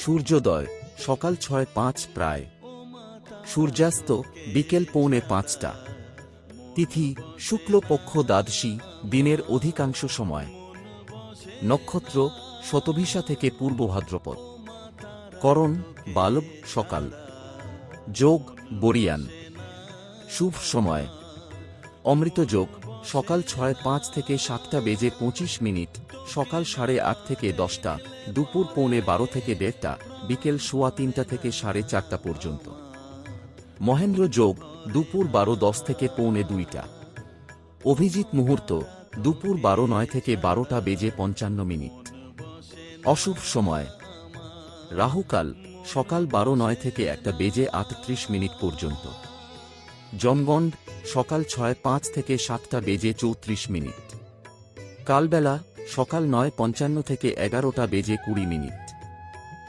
সূর্যোদয়, সকাল ছয় পাঁচ প্রায়। সূর্যাস্ত বিকেল পৌনে পাঁচটা। তিথি শুক্লপক্ষ দ্বাদশী, দিনের অধিকাংশ সময়। নক্ষত্র, শতভিসা থেকে পূর্ব ভাদ্রপদ। করণ, বালব, সকাল। যোগ, বরিয়ান। শুভ সময়। অমৃত যোগ সকাল ছয় পাঁচ থেকে সাতটা বেজে পঁচিশ মিনিট, সকাল সাড়ে আট থেকে দশটা, দুপুর পৌনে বারো থেকে দেড়টা, বিকেল সোয়া তিনটা থেকে সাড়ে চারটা পর্যন্ত। মহেন্দ্র যোগ দুপুর বারো দশ থেকে পৌনে দুইটা। অভিজিৎ মুহূর্ত দুপুর বারো নয় থেকে বারোটা বেজে পঞ্চান্ন মিনিট। অশুভ সময়। রাহুকাল সকাল বারো নয় থেকে একটা বেজে আটত্রিশ মিনিট পর্যন্ত। জমগণ্ড সকাল ছয় পাঁচ থেকে সাতটা বেজে চৌত্রিশ মিনিট। কালবেলা সকাল নয় পঞ্চান্ন থেকে এগারোটা বেজে কুড়ি মিনিট।